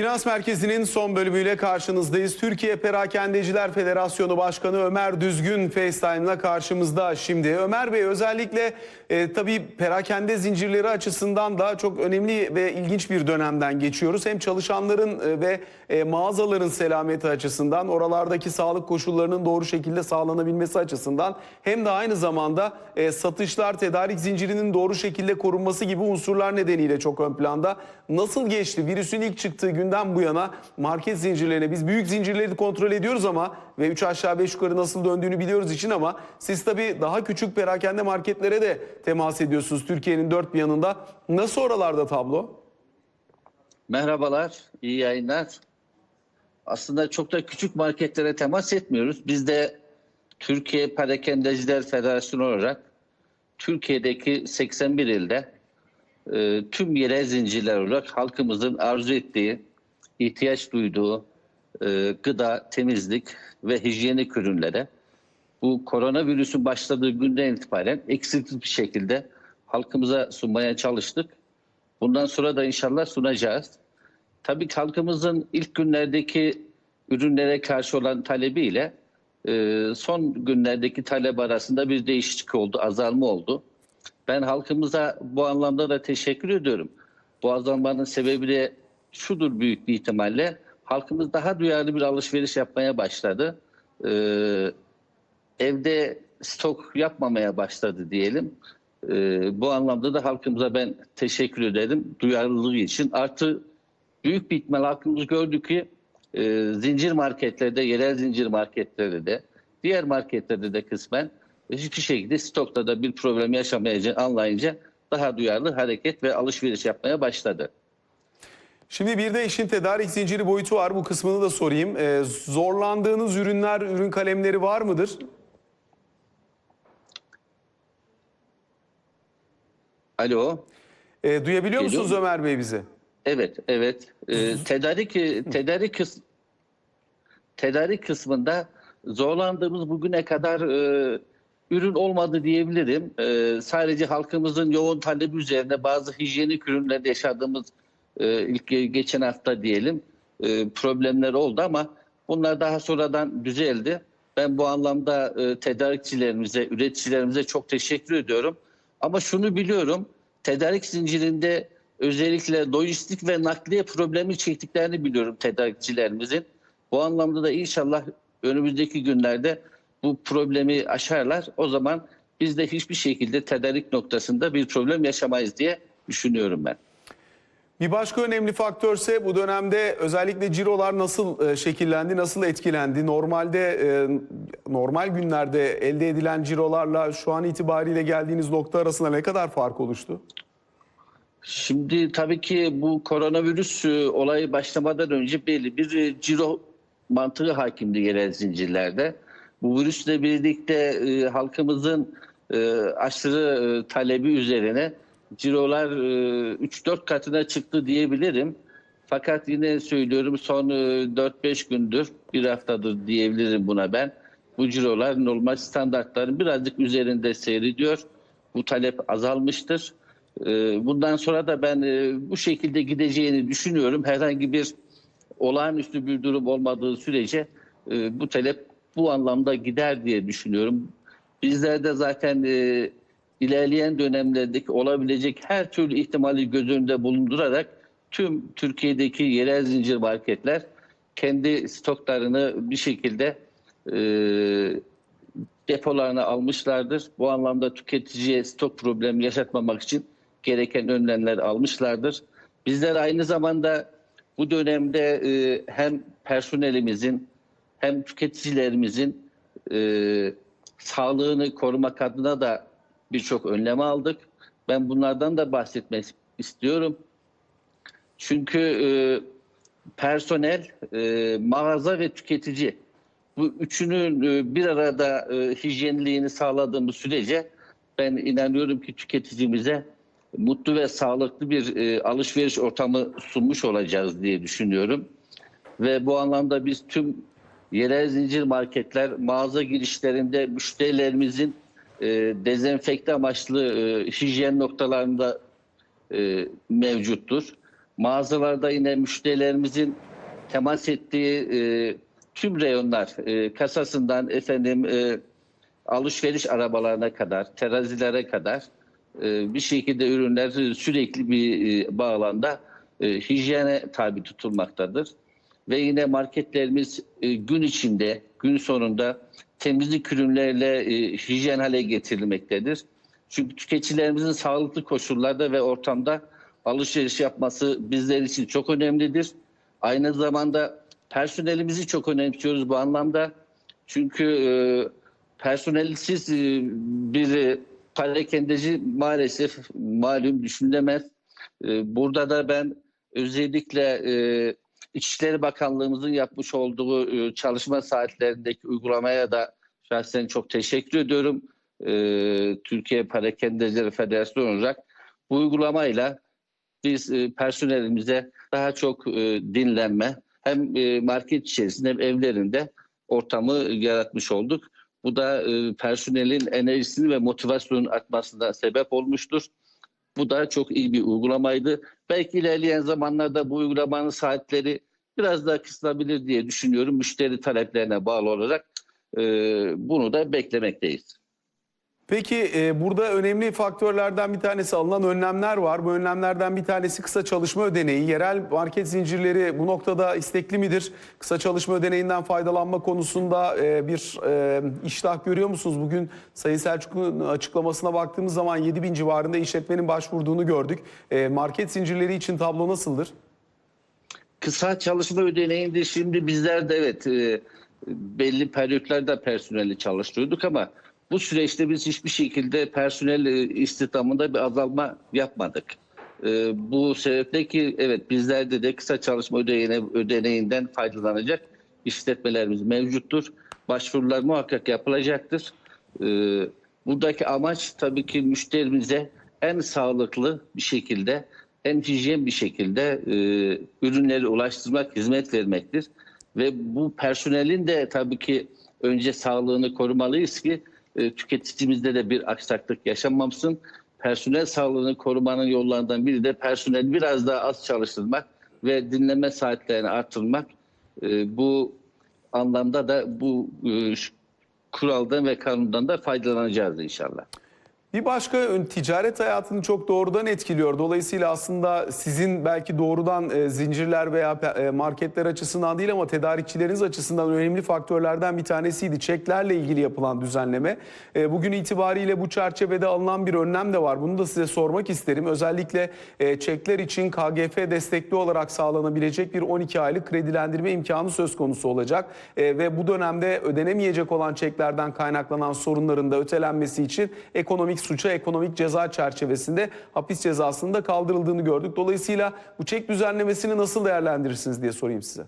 Finans Merkezi'nin son bölümüyle karşınızdayız. Türkiye Perakendeciler Federasyonu Başkanı Ömer Düzgün FaceTime'la karşımızda şimdi. Ömer Bey özellikle e, tabii perakende zincirleri açısından da çok önemli ve ilginç bir dönemden geçiyoruz. Hem çalışanların e, ve e, mağazaların selameti açısından, oralardaki sağlık koşullarının doğru şekilde sağlanabilmesi açısından hem de aynı zamanda e, satışlar, tedarik zincirinin doğru şekilde korunması gibi unsurlar nedeniyle çok ön planda. Nasıl geçti? Virüsün ilk çıktığı günden bu yana market zincirlerine biz büyük zincirleri kontrol ediyoruz ama ve 3 aşağı 5 yukarı nasıl döndüğünü biliyoruz için ama siz tabii daha küçük perakende marketlere de temas ediyorsunuz Türkiye'nin dört bir yanında. Nasıl oralarda tablo? Merhabalar, iyi yayınlar. Aslında çok da küçük marketlere temas etmiyoruz. Biz de Türkiye Perakendeciler Federasyonu olarak Türkiye'deki 81 ilde e, tüm yerel zincirler olarak halkımızın arzu ettiği, ihtiyaç duyduğu e, gıda, temizlik ve hijyenik ürünlere bu koronavirüsün başladığı günden itibaren eksiksiz bir şekilde halkımıza sunmaya çalıştık. Bundan sonra da inşallah sunacağız. Tabii halkımızın ilk günlerdeki ürünlere karşı olan talebiyle e, son günlerdeki talep arasında bir değişiklik oldu, azalma oldu. Ben halkımıza bu anlamda da teşekkür ediyorum. Bu azalmanın sebebi de şudur büyük bir ihtimalle. Halkımız daha duyarlı bir alışveriş yapmaya başladı. Ee, evde stok yapmamaya başladı diyelim. Ee, bu anlamda da halkımıza ben teşekkür ederim duyarlılığı için. Artı büyük bir ihtimal halkımız gördü ki e, zincir marketlerde, yerel zincir marketlerde de, diğer marketlerde de kısmen hiçbir şekilde stokta da bir problem yaşamayacağını anlayınca daha duyarlı hareket ve alışveriş yapmaya başladı. Şimdi bir de işin tedarik zinciri boyutu var. Bu kısmını da sorayım. Ee, zorlandığınız ürünler, ürün kalemleri var mıdır? Alo. Ee, duyabiliyor Geliyor musunuz mu? Ömer Bey bizi? Evet, evet. Ee, tedarik tedarik kıs tedarik kısmında zorlandığımız bugüne kadar e, ürün olmadı diyebilirim. E, sadece halkımızın yoğun talebi üzerine bazı hijyenik ürünlerde yaşadığımız e, ilk geçen hafta diyelim e, problemler oldu ama bunlar daha sonradan düzeldi. Ben bu anlamda e, tedarikçilerimize, üreticilerimize çok teşekkür ediyorum. Ama şunu biliyorum, tedarik zincirinde özellikle lojistik ve nakliye problemi çektiklerini biliyorum tedarikçilerimizin. Bu anlamda da inşallah önümüzdeki günlerde bu problemi aşarlar. O zaman biz de hiçbir şekilde tedarik noktasında bir problem yaşamayız diye düşünüyorum ben. Bir başka önemli faktörse bu dönemde özellikle cirolar nasıl e, şekillendi, nasıl etkilendi? Normalde e, normal günlerde elde edilen cirolarla şu an itibariyle geldiğiniz nokta arasında ne kadar fark oluştu? Şimdi tabii ki bu koronavirüs e, olayı başlamadan önce belli bir ciro mantığı hakimdi yerel zincirlerde. Bu virüsle birlikte halkımızın aşırı talebi üzerine cirolar e, 3-4 katına çıktı diyebilirim. Fakat yine söylüyorum son e, 4-5 gündür, bir haftadır diyebilirim buna ben. Bu cirolar normal standartların birazcık üzerinde seyrediyor. Bu talep azalmıştır. Ee, Bundan sonra da ben e, bu şekilde gideceğini düşünüyorum. Herhangi bir olağanüstü bir durum olmadığı sürece e, bu talep bu anlamda gider diye düşünüyorum. Bizler de zaten e, ilerleyen dönemlerdeki olabilecek her türlü ihtimali göz önünde bulundurarak tüm Türkiye'deki yerel zincir marketler kendi stoklarını bir şekilde e, depolarına almışlardır. Bu anlamda tüketiciye stok problemi yaşatmamak için gereken önlemler almışlardır. Bizler aynı zamanda bu dönemde e, hem personelimizin hem tüketicilerimizin e, sağlığını korumak adına da birçok önlem aldık. Ben bunlardan da bahsetmek istiyorum. Çünkü e, personel, e, mağaza ve tüketici bu üçünün e, bir arada e, hijyenliğini sağladığımız sürece ben inanıyorum ki tüketicimize mutlu ve sağlıklı bir e, alışveriş ortamı sunmuş olacağız diye düşünüyorum. Ve bu anlamda biz tüm yerel zincir marketler mağaza girişlerinde müşterilerimizin e, dezenfekte amaçlı e, hijyen noktalarında e, mevcuttur. mağazalarda yine müşterilerimizin temas ettiği e, tüm reyonlar e, kasasından efendim e, alışveriş arabalarına kadar, terazilere kadar e, bir şekilde ürünler sürekli bir e, bağlamda e, hijyene tabi tutulmaktadır. Ve yine marketlerimiz e, gün içinde, gün sonunda temizlik ürünlerle e, hijyen hale getirilmektedir. Çünkü tüketicilerimizin sağlıklı koşullarda ve ortamda alışveriş yapması bizler için çok önemlidir. Aynı zamanda personelimizi çok önemsiyoruz bu anlamda. Çünkü e, personelsiz e, bir parakendeci maalesef malum düşünülemez. E, burada da ben özellikle e, İçişleri Bakanlığımızın yapmış olduğu e, çalışma saatlerindeki uygulamaya da şahsen çok teşekkür ediyorum. E, Türkiye Parakendecileri Federasyonu olarak bu uygulamayla biz e, personelimize daha çok dinlenme hem market içerisinde hem evlerinde ortamı yaratmış olduk. Bu da personelin enerjisini ve motivasyonun artmasına sebep olmuştur. Bu da çok iyi bir uygulamaydı. Belki ilerleyen zamanlarda bu uygulamanın saatleri biraz daha kısalabilir diye düşünüyorum. Müşteri taleplerine bağlı olarak bunu da beklemekteyiz. Peki e, burada önemli faktörlerden bir tanesi alınan önlemler var. Bu önlemlerden bir tanesi kısa çalışma ödeneği. Yerel market zincirleri bu noktada istekli midir? Kısa çalışma ödeneğinden faydalanma konusunda e, bir e, iştah görüyor musunuz? Bugün Sayın Selçuk'un açıklamasına baktığımız zaman 7 bin civarında işletmenin başvurduğunu gördük. E, market zincirleri için tablo nasıldır? Kısa çalışma ödeneğinde şimdi bizler de evet e, belli periyotlarda personeli çalıştırıyorduk ama bu süreçte biz hiçbir şekilde personel e, istihdamında bir azalma yapmadık. E, bu sebeple ki evet bizlerde de kısa çalışma ödeneğine, ödeneğinden faydalanacak işletmelerimiz mevcuttur. Başvurular muhakkak yapılacaktır. E, buradaki amaç tabii ki müşterimize en sağlıklı bir şekilde en hijyen bir şekilde e, ürünleri ulaştırmak, hizmet vermektir. Ve bu personelin de tabii ki önce sağlığını korumalıyız ki e, tüketicimizde de bir aksaklık yaşanmamasın. Personel sağlığını korumanın yollarından biri de personel biraz daha az çalıştırmak ve dinleme saatlerini artırmak. E, bu anlamda da bu e, kuraldan ve kanundan da faydalanacağız inşallah. Bir başka ticaret hayatını çok doğrudan etkiliyor. Dolayısıyla aslında sizin belki doğrudan e, zincirler veya e, marketler açısından değil ama tedarikçileriniz açısından önemli faktörlerden bir tanesiydi. Çeklerle ilgili yapılan düzenleme. E, bugün itibariyle bu çerçevede alınan bir önlem de var. Bunu da size sormak isterim. Özellikle e, çekler için KGF destekli olarak sağlanabilecek bir 12 aylık kredilendirme imkanı söz konusu olacak. E, ve bu dönemde ödenemeyecek olan çeklerden kaynaklanan sorunların da ötelenmesi için ekonomik suça, ekonomik ceza çerçevesinde hapis cezasının da kaldırıldığını gördük. Dolayısıyla bu çek düzenlemesini nasıl değerlendirirsiniz diye sorayım size.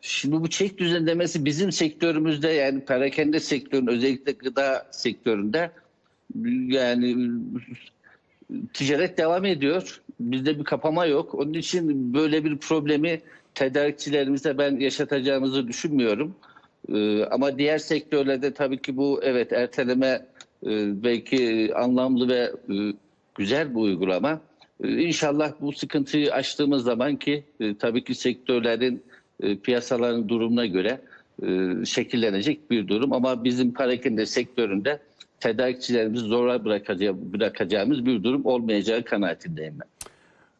Şimdi bu çek düzenlemesi bizim sektörümüzde yani perakende sektörün özellikle gıda sektöründe yani ticaret devam ediyor. Bizde bir kapama yok. Onun için böyle bir problemi tedarikçilerimize ben yaşatacağımızı düşünmüyorum. Ee, ama diğer sektörlerde tabii ki bu evet erteleme belki anlamlı ve e, güzel bir uygulama. Ee, İnşallah bu sıkıntıyı aştığımız zaman ki e, tabii ki sektörlerin e, piyasaların durumuna göre şekillenecek bir durum. Ama bizim parakende sektöründe tedarikçilerimizi zora bırakacağı- bırakacağımız bir durum olmayacağı kanaatindeyim ben.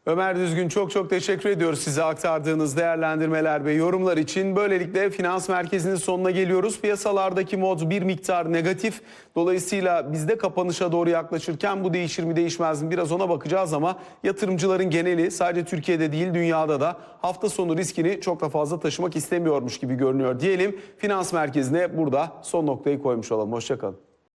Ömer Düzgün çok çok teşekkür ediyoruz size aktardığınız değerlendirmeler ve yorumlar için. Böylelikle finans merkezinin sonuna geliyoruz. Piyasalardaki mod bir miktar negatif. Dolayısıyla biz de kapanışa doğru yaklaşırken bu değişir mi değişmez mi biraz ona bakacağız ama yatırımcıların geneli sadece Türkiye'de değil dünyada da hafta sonu riskini çok da fazla taşımak istemiyormuş gibi görünüyor diyelim. Finans merkezine burada son noktayı koymuş olalım. Hoşçakalın.